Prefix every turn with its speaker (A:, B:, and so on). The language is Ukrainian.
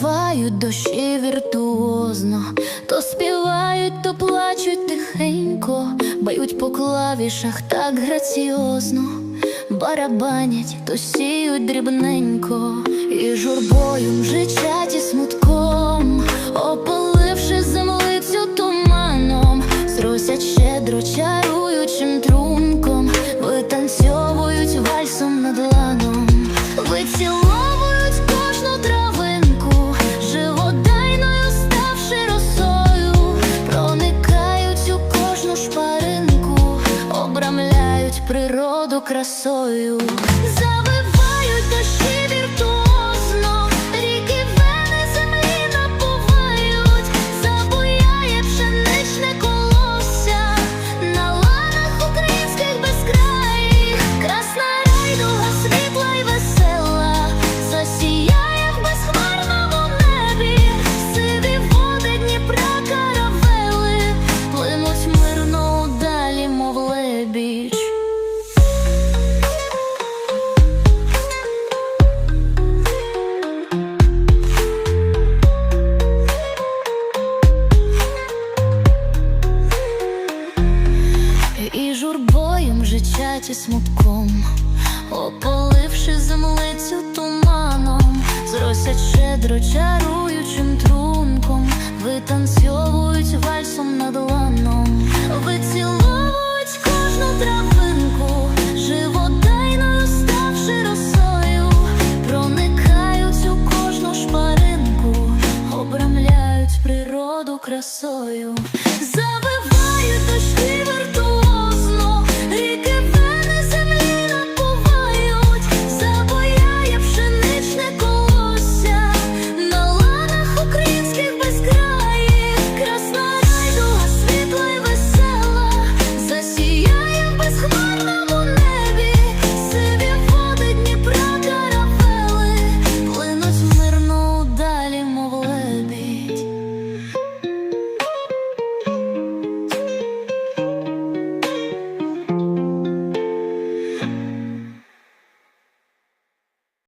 A: Зливають дощі віртуозно, то співають, то плачуть тихенько, бають по клавішах так граціозно, барабанять, то сіють дрібненько, і журбою мжичать і смутком, опаливши землицю туманом, зросять щедро чаруючим трунком, обрамляють природу красою, жичаті смутком, опаливши землицю туманом, зросять щедро чаруючим трунком, витанцьовують вальсом над ланом, виціловують кожну травинку, живодайною ставши росою, проникають у кожну шпаринку, обрамляють природу красою, забивають дощі